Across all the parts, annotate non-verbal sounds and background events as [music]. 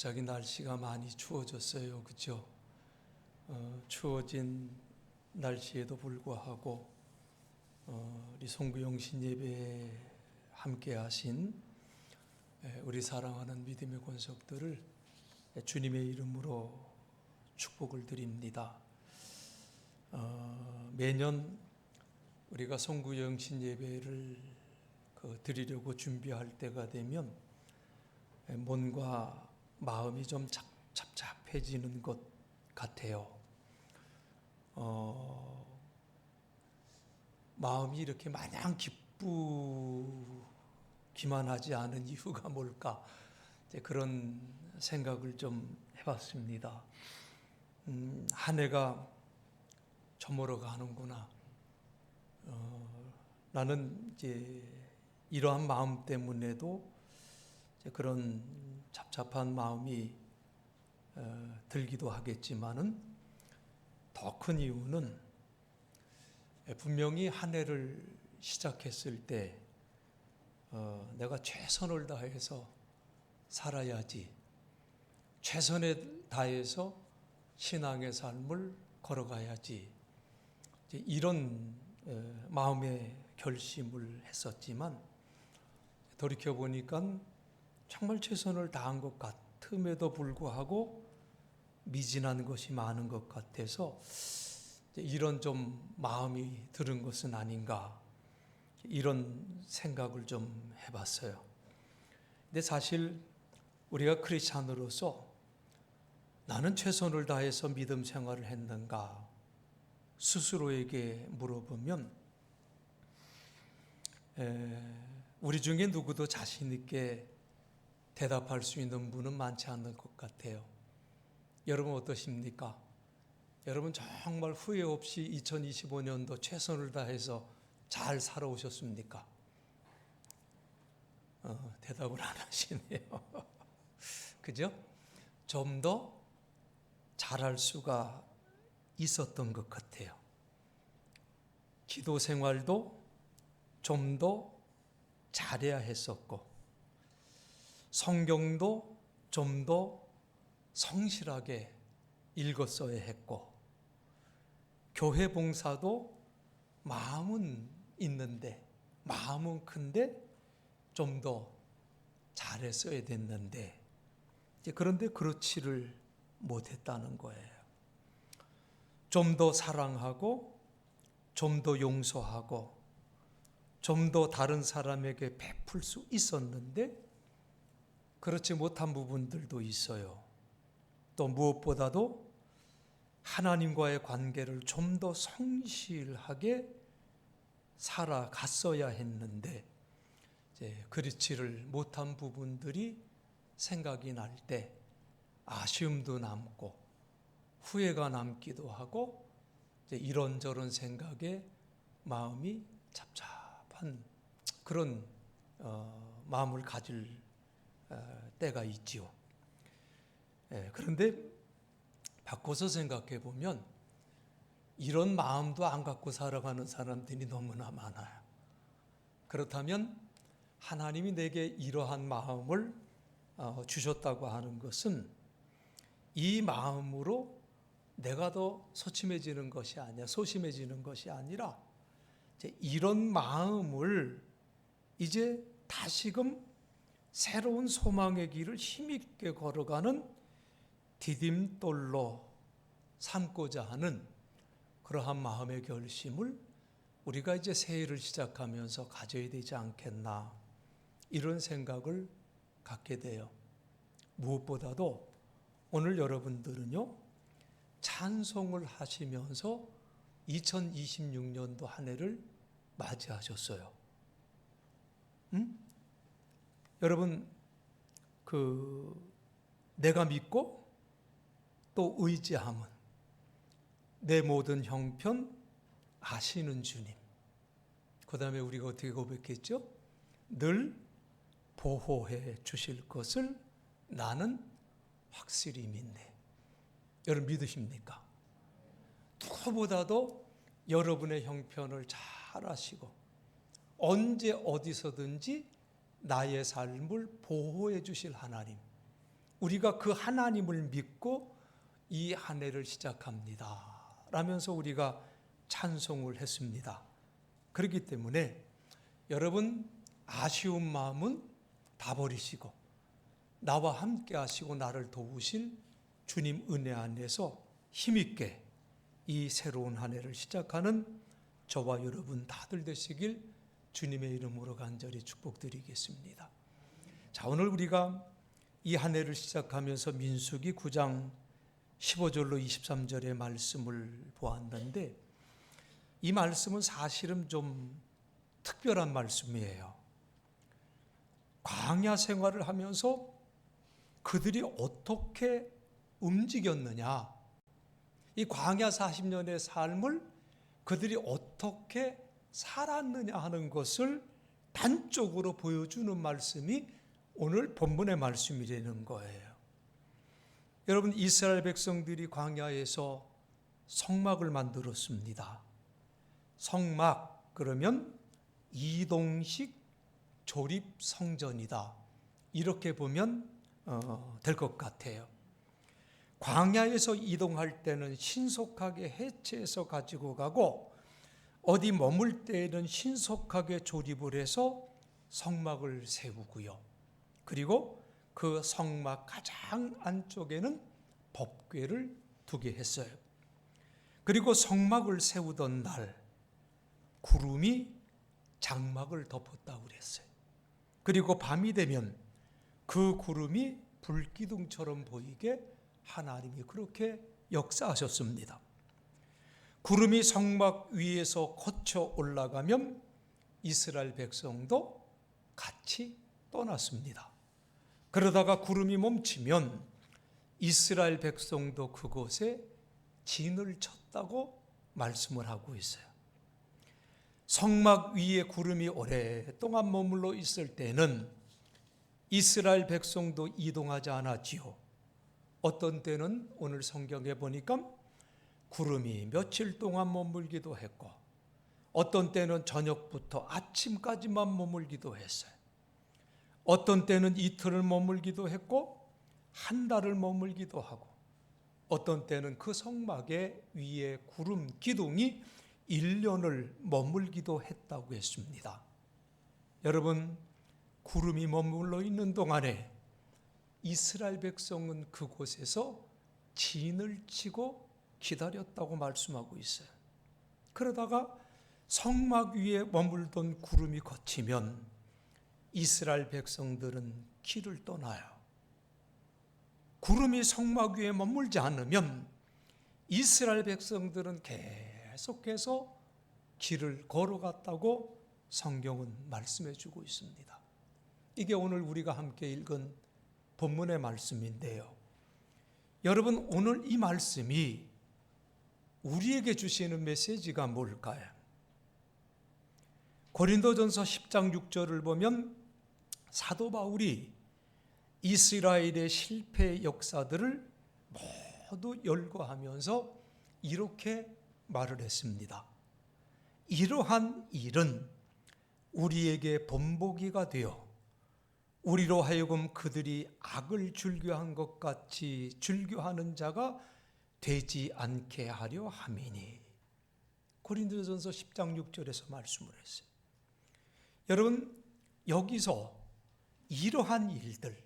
갑자기 날씨가 많이 추워졌어요. 그죠? 어, 추워진 날씨에도 불구하고 어, 우리 송구영신 예배에 함께 하신 에, 우리 사랑하는 믿음의 권속들을 주님의 이름으로 축복을 드립니다. 어, 매년 우리가 송구영신 예배를 그 드리려고 준비할 때가 되면 에, 몸과 마음이 좀 착, 착잡해지는 것 같아요. 어, 마음이 이렇게 마냥 기쁘기만 하지 않은 이유가 뭘까? 그런 생각을 좀 해봤습니다. 음, 한 해가 저물어 가는구나. 어, 나는 이제 이러한 마음 때문에도 그런 잡잡한 마음이 어, 들기도 하겠지만은 더 큰 이유는 분명히 한 해를 시작했을 때 어, 내가 최선을 다해서 살아야지 최선을 다해서 신앙의 삶을 걸어가야지 이런 어, 마음의 결심을 했었지만 돌이켜 보니까 정말 최선을 다한 것 같음에도 불구하고 미진한 것이 많은 것 같아서 이런 좀 마음이 들은 것은 아닌가 이런 생각을 좀 해봤어요. 근데 사실 우리가 크리스찬으로서 나는 최선을 다해서 믿음 생활을 했는가 스스로에게 물어보면 에, 우리 중에 누구도 자신 있게 대답할 수 있는 분은 많지 않을 것 같아요. 여러분 어떠십니까? 여러분 정말 후회 없이 2025년도 최선을 다해서 잘 살아오셨습니까? 어, 대답을 안 하시네요. [laughs] 그죠? 좀 더 잘할 수가 있었던 것 같아요. 기도 생활도 좀 더 잘해야 했었고, 성경도 좀 더 성실하게 읽었어야 했고, 교회 봉사도 마음은 있는데, 마음은 큰데, 좀 더 잘했어야 됐는데, 그런데 그렇지를 못했다는 거예요. 좀 더 사랑하고, 좀 더 용서하고, 좀 더 다른 사람에게 베풀 수 있었는데, 그렇지 못한 부분들도 있어요. 또 무엇보다도 하나님과의 관계를 좀 더 성실하게 살아갔어야 했는데, 그렇지를 못한 부분들이 생각이 날 때 아쉬움도 남고 후회가 남기도 하고 이런저런 생각에 마음이 잡잡한 그런 어, 마음을 가질 어, 때가 있지요. 예, 그런데 바꿔서 생각해 보면 이런 마음도 안 갖고 살아가는 사람들이 너무나 많아요. 그렇다면 하나님이 내게 이러한 마음을 어, 주셨다고 하는 것은 이 마음으로 내가 더 소침해지는 것이 아니야, 소심해지는 것이 아니라 이런 마음을 이제 다시금 새로운 소망의 길을 힘있게 걸어가는 디딤돌로 삼고자 하는 그러한 마음의 결심을 우리가 이제 새해를 시작하면서 가져야 되지 않겠나 이런 생각을 갖게 돼요. 무엇보다도 오늘 여러분들은요 찬송을 하시면서 2026년도 한 해를 맞이하셨어요. 음? 여러분 그 내가 믿고 또 의지함은 내 모든 형편 아시는 주님. 그 다음에 우리가 어떻게 고백했죠? 늘 보호해 주실 것을 나는 확실히 믿네. 여러분 믿으십니까? 누구보다도 여러분의 형편을 잘 아시고 언제 어디서든지 나의 삶을 보호해 주실 하나님. 우리가 그 하나님을 믿고 이 한 해를 시작합니다. 라면서 우리가 찬송을 했습니다. 그렇기 때문에 여러분 아쉬운 마음은 다 버리시고 나와 함께 하시고 나를 도우실 주님 은혜 안에서 힘있게 이 새로운 한 해를 시작하는 저와 여러분 다들 되시길 주님의 이름으로 간절히 축복드리겠습니다. 자, 오늘 우리가 이 한 해를 시작하면서 민수기 9장 15절로 23절의 말씀을 보았는데 이 말씀은 사실은 좀 특별한 말씀이에요. 광야 생활을 하면서 그들이 어떻게 움직였느냐. 이 광야 40년의 삶을 그들이 어떻게 살았느냐 하는 것을 단적으로 보여주는 말씀이 오늘 본문의 말씀이 되는 거예요. 여러분 이스라엘 백성들이 광야에서 성막을 만들었습니다. 성막 그러면 이동식 조립 성전이다. 이렇게 보면 어, 될것 같아요. 광야에서 이동할 때는 신속하게 해체해서 가지고 가고 어디 머물 때에는 신속하게 조립을 해서 성막을 세우고요. 그리고 그 성막 가장 안쪽에는 법궤를 두게 했어요. 그리고 성막을 세우던 날 구름이 장막을 덮었다고 그랬어요. 그리고 밤이 되면 그 구름이 불기둥처럼 보이게 하나님이 그렇게 역사하셨습니다. 구름이 성막 위에서 거쳐 올라가면 이스라엘 백성도 같이 떠났습니다. 그러다가 구름이 멈추면 이스라엘 백성도 그곳에 진을 쳤다고 말씀을 하고 있어요. 성막 위에 구름이 오랫동안 머물러 있을 때는 이스라엘 백성도 이동하지 않았지요. 어떤 때는 오늘 성경에 보니까 구름이 며칠 동안 머물기도 했고 어떤 때는 저녁부터 아침까지만 머물기도 했어요. 어떤 때는 이틀을 머물기도 했고 한 달을 머물기도 하고 어떤 때는 그 성막의 위에 구름 기둥이 1년을 머물기도 했다고 했습니다. 여러분 구름이 머물러 있는 동안에 이스라엘 백성은 그곳에서 진을 치고 기다렸다고 말씀하고 있어요. 그러다가 성막 위에 머물던 구름이 거치면 이스라엘 백성들은 길을 떠나요. 구름이 성막 위에 머물지 않으면 이스라엘 백성들은 계속해서 길을 걸어갔다고 성경은 말씀해 주고 있습니다. 이게 오늘 우리가 함께 읽은 본문의 말씀인데요. 여러분, 오늘 이 말씀이 우리에게 주시는 메시지가 뭘까요? 고린도전서 10장 6절을 보면 사도 바울이 이스라엘의 실패 역사들을 모두 열거하면서 이렇게 말을 했습니다. 이러한 일은 우리에게 본보기가 되어 우리로 하여금 그들이 악을 즐겨한 것 같이 즐겨하는 자가 되지 않게 하려 함이니. 고린도전서 10장 6절에서 말씀을 했어요. 여러분 여기서 이러한 일들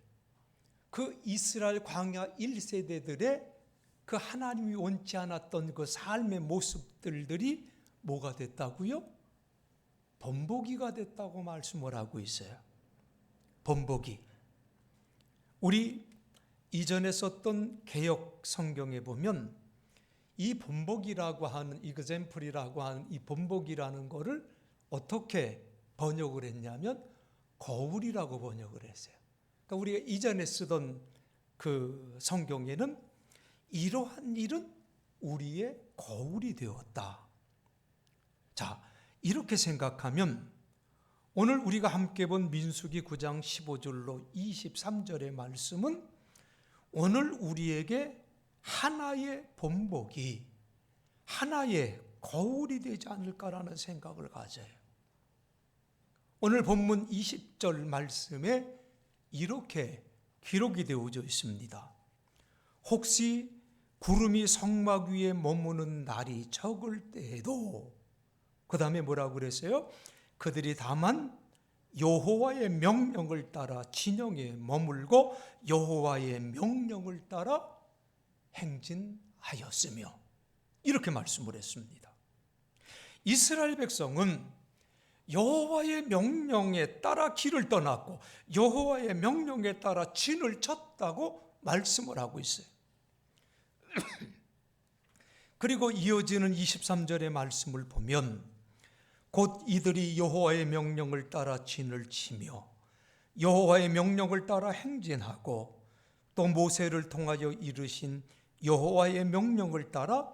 그 이스라엘 광야 1세대들의 그 하나님이 원치 않았던 그 삶의 모습들들이 뭐가 됐다고요? 본보기가 됐다고 말씀을 하고 있어요. 본보기. 우리 이전에 썼던 개혁 성경에 보면 이 본보기라고 하는 이그젠플이라고 하는 이 본보기라는 거를 어떻게 번역을 했냐면 거울이라고 번역을 했어요. 그러니까 우리가 이전에 쓰던 그 성경에는 이러한 일은 우리의 거울이 되었다. 자, 이렇게 생각하면 오늘 우리가 함께 본 민수기 9장 15절로 23절의 말씀은 오늘 우리에게 하나의 본복이 하나의 거울이 되지 않을까라는 생각을 가져요. 오늘 본문 20절 말씀에 이렇게 기록이 되어져 있습니다. 혹시 구름이 성막 위에 머무는 날이 적을 때에도 그 다음에 뭐라고 그랬어요? 그들이 다만 여호와의 명령을 따라 진영에 머물고 여호와의 명령을 따라 행진하였으며 이렇게 말씀을 했습니다. 이스라엘 백성은 여호와의 명령에 따라 길을 떠났고 여호와의 명령에 따라 진을 쳤다고 말씀을 하고 있어요. [clears throat] 그리고 이어지는 23절의 말씀을 보면 곧 이들이 여호와의 명령을 따라 진을 치며 여호와의 명령을 따라 행진하고 또 모세를 통하여 이르신 여호와의 명령을 따라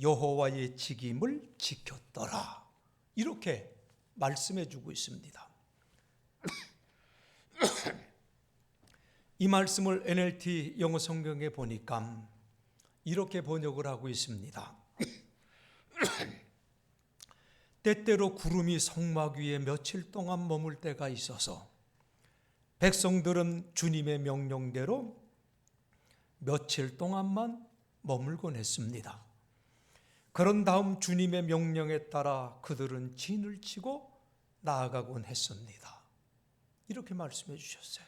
여호와의 직임을 지켰더라. 이렇게 말씀해 주고 있습니다. 이 말씀을 NLT 영어 성경에 보니까 이렇게 번역을 하고 있습니다. 때때로 구름이 성막 위에 며칠 동안 머물 때가 있어서 백성들은 주님의 명령대로 며칠 동안만 머물곤 했습니다. 그런 다음 주님의 명령에 따라 그들은 진을 치고 나아가곤 했습니다. 이렇게 말씀해 주셨어요.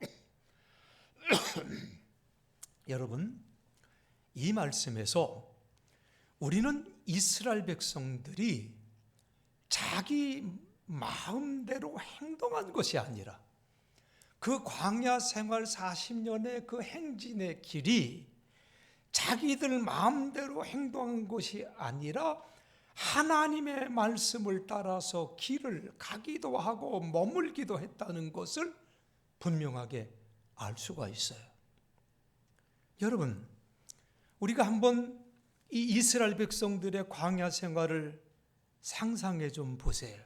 [clears throat] 여러분, 이 말씀에서 우리는 이스라엘 백성들이 자기 마음대로 행동한 것이 아니라 그 광야 생활 40년의 그 행진의 길이 자기들 마음대로 행동한 것이 아니라 하나님의 말씀을 따라서 길을 가기도 하고 머물기도 했다는 것을 분명하게 알 수가 있어요. 여러분, 우리가 한번 이 이스라엘 백성들의 광야 생활을 상상해 좀 보세요.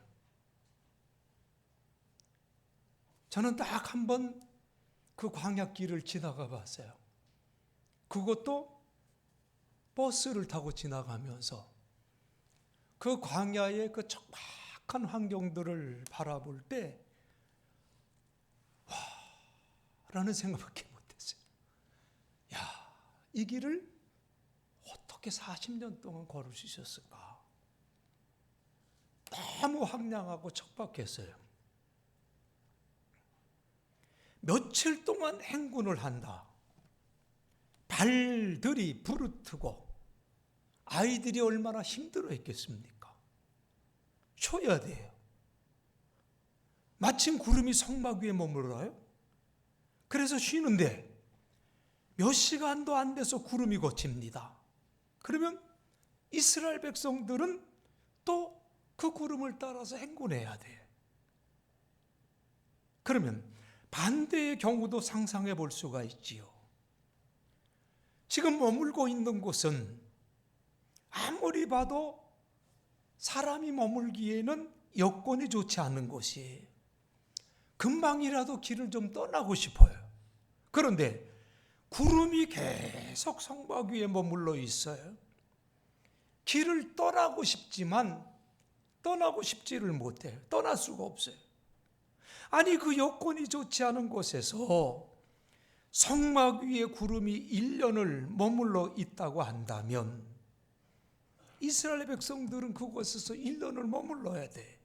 저는 딱 한 번 그 광야 길을 지나가 봤어요. 그것도 버스를 타고 지나가면서 그 광야의 그 척박한 환경들을 바라볼 때, 와, 라는 생각밖에 못했어요. 야, 이 길을 어떻게 40년 동안 걸을 수 있었을까? 너무 황량하고 척박했어요. 며칠 동안 행군을 한다. 발들이 부르트고 아이들이 얼마나 힘들어 했겠습니까? 쉬어야 돼요. 마침 구름이 성막 위에 머물러요. 그래서 쉬는데 몇 시간도 안 돼서 구름이 거칩니다. 그러면 이스라엘 백성들은 또 그 구름을 따라서 행군해야 돼. 그러면 반대의 경우도 상상해 볼 수가 있지요. 지금 머물고 있는 곳은 아무리 봐도 사람이 머물기에는 여건이 좋지 않은 곳이에요. 금방이라도 길을 좀 떠나고 싶어요. 그런데 구름이 계속 성막 위에 머물러 있어요. 길을 떠나고 싶지만 떠나고 싶지를 못해요. 떠날 수가 없어요. 아니 그 여건이 좋지 않은 곳에서 성막 위에 구름이 1년을 머물러 있다고 한다면 이스라엘 백성들은 그곳에서 1년을 머물러야 돼.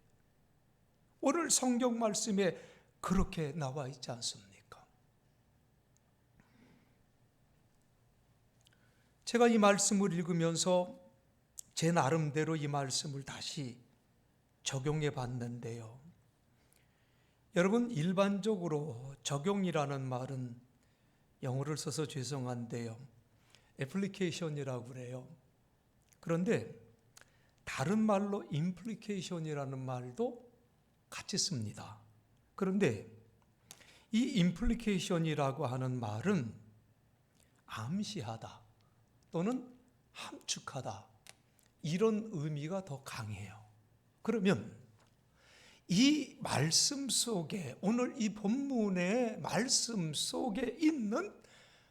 오늘 성경 말씀에 그렇게 나와 있지 않습니까? 제가 이 말씀을 읽으면서 제 나름대로 이 말씀을 다시 적용해 봤는데요. 여러분, 일반적으로 적용이라는 말은 영어를 써서 죄송한데요. 애플리케이션이라고 그래요. 그런데 다른 말로 임플리케이션이라는 말도 같이 씁니다. 그런데 이 임플리케이션이라고 하는 말은 암시하다 또는 함축하다 이런 의미가 더 강해요. 그러면 이 말씀 속에 오늘 이 본문의 말씀 속에 있는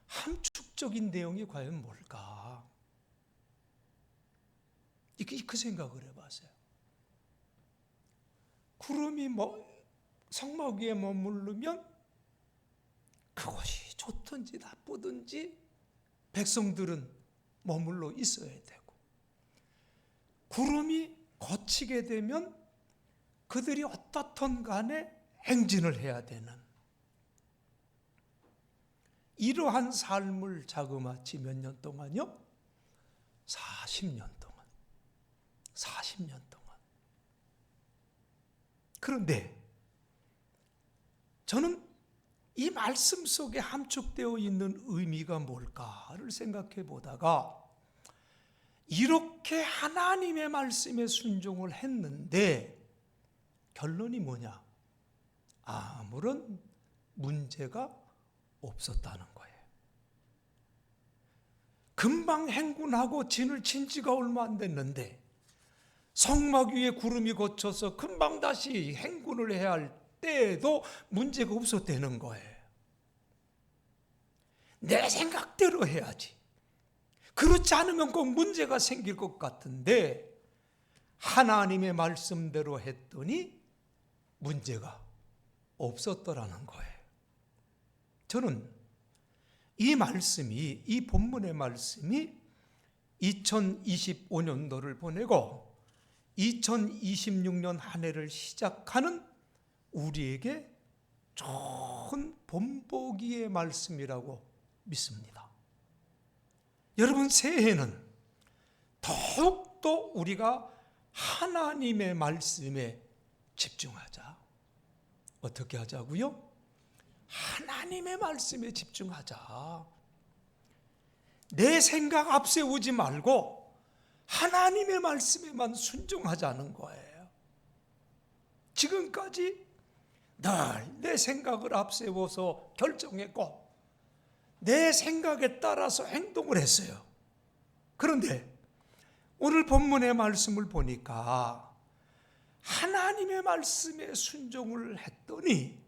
함축적인 내용이 과연 뭘까? 그 생각을 해봤어요. 구름이 뭐 성막 위에 머무르면 그것이 좋든지 나쁘든지 백성들은 머물러 있어야 되고 구름이 거치게 되면 그들이 어떻든 간에 행진을 해야 되는 이러한 삶을 자그마치 몇 년 동안요? 40년 동안. 40년 동안. 그런데 저는 이 말씀 속에 함축되어 있는 의미가 뭘까를 생각해 보다가 이렇게 하나님의 말씀에 순종을 했는데 결론이 뭐냐? 아무런 문제가 없었다는 거예요. 금방 행군하고 진을 친 지가 얼마 안 됐는데 성막 위에 구름이 거쳐서 금방 다시 행군을 해야 할 때에도 문제가 없었다는 거예요. 내 생각대로 해야지. 그렇지 않으면 꼭 문제가 생길 것 같은데 하나님의 말씀대로 했더니 문제가 없었더라는 거예요. 저는 이 말씀이 이 본문의 말씀이 2025년도를 보내고 2026년 한 해를 시작하는 우리에게 좋은 본보기의 말씀이라고 믿습니다. 여러분 새해는 더욱더 우리가 하나님의 말씀에 집중하자. 어떻게 하자고요? 하나님의 말씀에 집중하자. 내 생각 앞세우지 말고 하나님의 말씀에만 순종하자는 거예요. 지금까지 늘 내 생각을 앞세워서 결정했고 내 생각에 따라서 행동을 했어요. 그런데 오늘 본문의 말씀을 보니까 하나님의 말씀에 순종을 했더니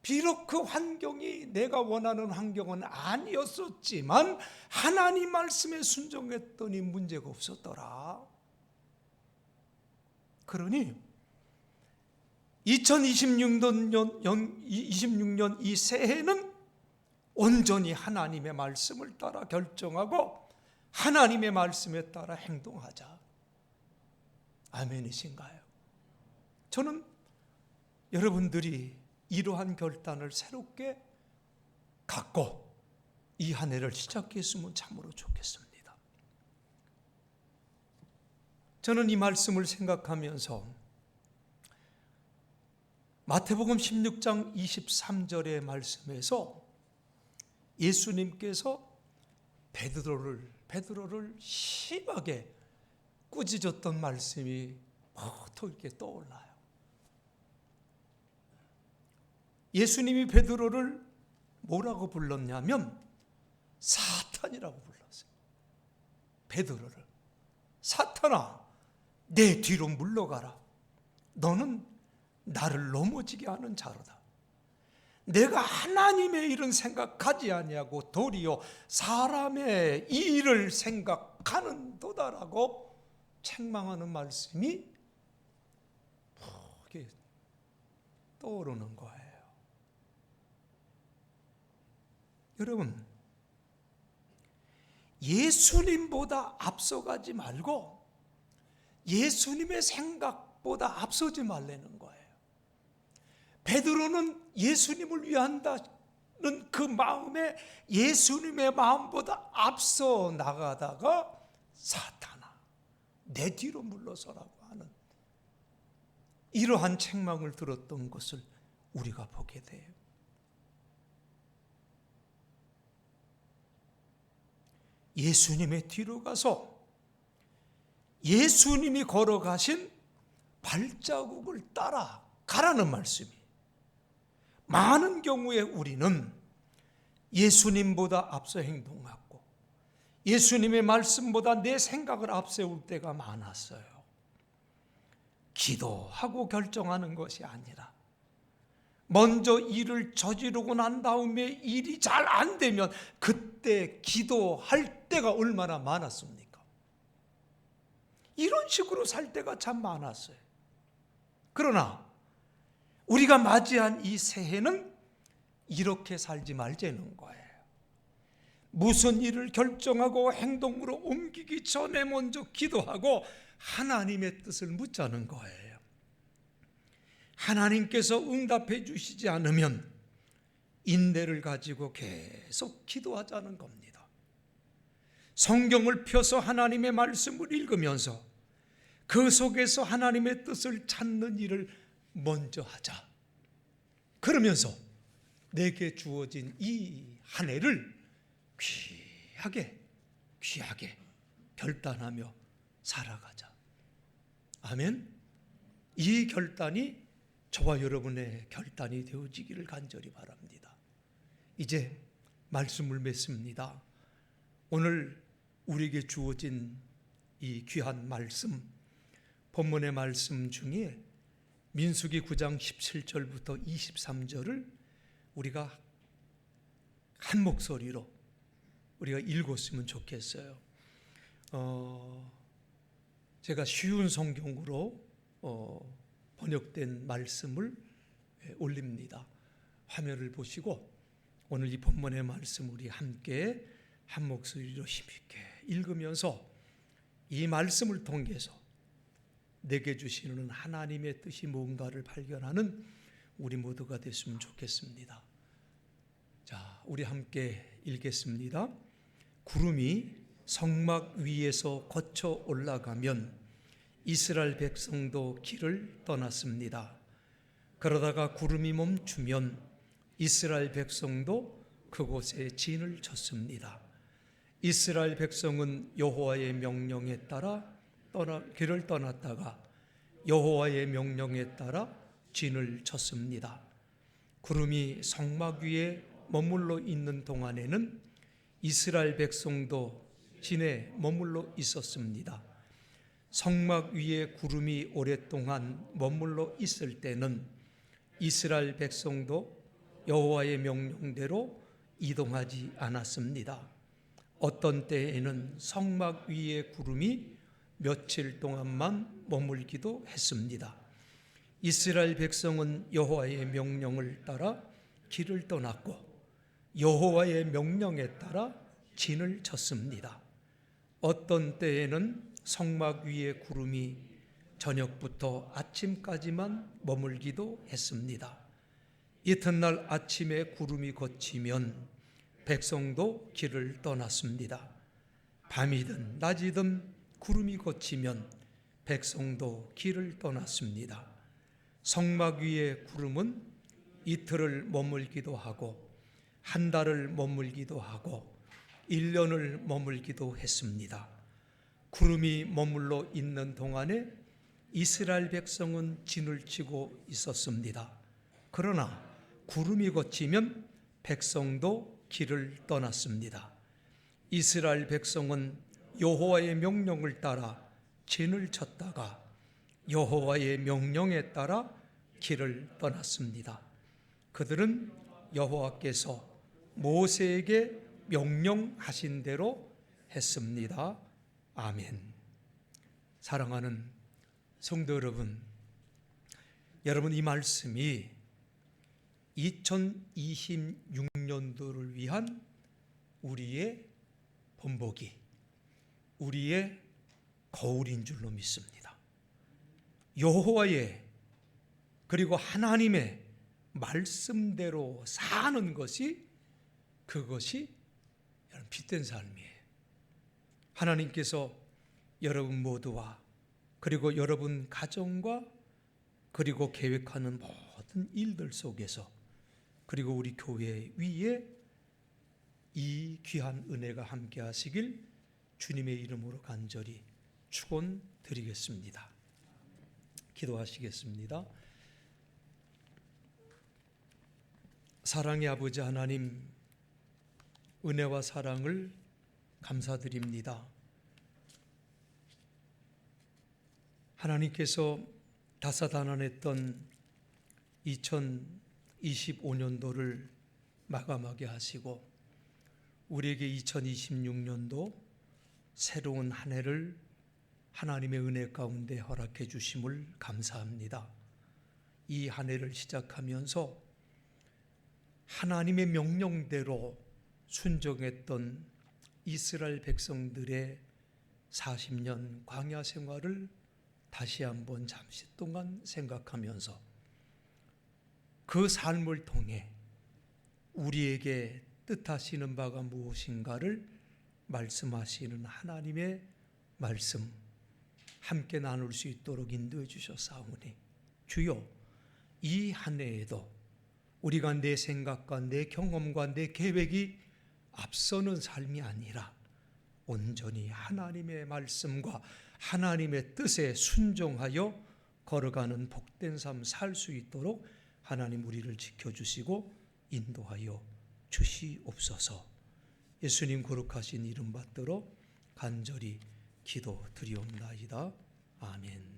비록 그 환경이 내가 원하는 환경은 아니었었지만 하나님 말씀에 순종했더니 문제가 없었더라. 그러니 2026년 26년 이 새해는 온전히 하나님의 말씀을 따라 결정하고 하나님의 말씀에 따라 행동하자. 아멘이신가요? 저는 여러분들이 이러한 결단을 새롭게 갖고 이 한 해를 시작했으면 참으로 좋겠습니다. 저는 이 말씀을 생각하면서 마태복음 16장 23절의 말씀에서 예수님께서 베드로를 베드로를 심하게 꾸짖었던 말씀이 또 이렇게 떠올라요. 예수님이 베드로를 뭐라고 불렀냐면 사탄이라고 불렀어요. 베드로를 사탄아 내 뒤로 물러가라. 너는 나를 넘어지게 하는 자로다. 내가 하나님의 일은 생각하지 아니하고 도리어 사람의 일을 생각하는 도다라고 책망하는 말씀이 떠오르는 거예요. 여러분, 예수님보다 앞서가지 말고 예수님의 생각보다 앞서지 말라는 거예요. 베드로는 예수님을 위한다는 그 마음에 예수님의 마음보다 앞서 나가다가 사탄아, 내 뒤로 물러서라고 하는 이러한 책망을 들었던 것을 우리가 보게 돼요. 예수님의 뒤로 가서 예수님이 걸어가신 발자국을 따라 가라는 말씀이 많은 경우에 우리는 예수님보다 앞서 행동하고 예수님의 말씀보다 내 생각을 앞세울 때가 많았어요. 기도하고 결정하는 것이 아니라 먼저 일을 저지르고 난 다음에 일이 잘 안 되면 그때 기도할 때가 얼마나 많았습니까? 이런 식으로 살 때가 참 많았어요. 그러나 우리가 맞이한 이 새해는 이렇게 살지 말자는 거예요. 무슨 일을 결정하고 행동으로 옮기기 전에 먼저 기도하고 하나님의 뜻을 묻자는 거예요. 하나님께서 응답해 주시지 않으면 인내를 가지고 계속 기도하자는 겁니다. 성경을 펴서 하나님의 말씀을 읽으면서 그 속에서 하나님의 뜻을 찾는 일을 먼저 하자. 그러면서 내게 주어진 이 한 해를 귀하게, 귀하게 결단하며 살아가자. 아멘. 이 결단이 저와 여러분의 결단이 되어지기를 간절히 바랍니다. 이제 말씀을 맺습니다. 오늘 우리에게 주어진 이 귀한 말씀, 본문의 말씀 중에 민수기 9장 17절부터 23절을 우리가 한 목소리로 우리가 읽었으면 좋겠어요. 어, 제가 쉬운 성경으로 어, 번역된 말씀을 예, 올립니다. 화면을 보시고 오늘 이 본문의 말씀 우리 함께 한 목소리로 힘있게 읽으면서 이 말씀을 통해서 내게 주시는 하나님의 뜻이 뭔가를 발견하는 우리 모두가 됐으면 좋겠습니다. 자, 우리 함께 읽겠습니다. 구름이 성막 위에서 거쳐 올라가면 이스라엘 백성도 길을 떠났습니다. 그러다가 구름이 멈추면 이스라엘 백성도 그곳에 진을 쳤습니다. 이스라엘 백성은 여호와의 명령에 따라 떠나 길을 떠났다가 여호와의 명령에 따라 진을 쳤습니다. 구름이 성막 위에 머물러 있는 동안에는 이스라엘 백성도 진에 머물러 있었습니다. 성막 위에 구름이 오랫동안 머물러 있을 때는 이스라엘 백성도 여호와의 명령대로 이동하지 않았습니다. 어떤 때에는 성막 위에 구름이 며칠 동안만 머물기도 했습니다. 이스라엘 백성은 여호와의 명령을 따라 길을 떠났고 여호와의 명령에 따라 진을 쳤습니다. 어떤 때에는 성막 위에 구름이 저녁부터 아침까지만 머물기도 했습니다. 이튿날 아침에 구름이 걷히면 백성도 길을 떠났습니다. 밤이든 낮이든 구름이 걷히면 백성도 길을 떠났습니다. 성막 위에 구름은 이틀을 머물기도 하고 한 달을 머물기도 하고 1년을 머물기도 했습니다. 구름이 머물러 있는 동안에 이스라엘 백성은 진을 치고 있었습니다. 그러나 구름이 걷히면 백성도 길을 떠났습니다. 이스라엘 백성은 여호와의 명령을 따라 진을 쳤다가 여호와의 명령에 따라 길을 떠났습니다. 그들은 여호와께서 모세에게 명령하신 대로 했습니다. 아멘. 사랑하는 성도 여러분, 여러분 이 말씀이 2026년도를 위한 우리의 본보기, 우리의 거울인 줄로 믿습니다. 여호와의 그리고 하나님의 말씀대로 사는 것이 그것이 빛된 삶이에요. 하나님께서 여러분 모두와 그리고 여러분 가정과 그리고 계획하는 모든 일들 속에서 그리고 우리 교회 위에 이 귀한 은혜가 함께 하시길 주님의 이름으로 간절히 축원드리겠습니다. 기도하시겠습니다. 사랑의 아버지 하나님 은혜와 사랑을 감사드립니다. 하나님께서 다사다난했던 2025년도를 마감하게 하시고 우리에게 2026년도 새로운 한 해를 하나님의 은혜 가운데 허락해 주심을 감사합니다. 이 한 해를 시작하면서 하나님의 명령대로 순종했던 이스라엘 백성들의 40년 광야 생활을 다시 한번 잠시 동안 생각하면서 그 삶을 통해 우리에게 뜻하시는 바가 무엇인가를 말씀하시는 하나님의 말씀 함께 나눌 수 있도록 인도해 주셨사오니 주여 이 한 해에도 우리가 내 생각과 내 경험과 내 계획이 앞서는 삶이 아니라 온전히 하나님의 말씀과 하나님의 뜻에 순종하여 걸어가는 복된 삶 살 수 있도록 하나님 우리를 지켜주시고 인도하여 주시옵소서. 예수님 거룩하신 이름 받들어 간절히 기도 드리옵나이다. 아멘.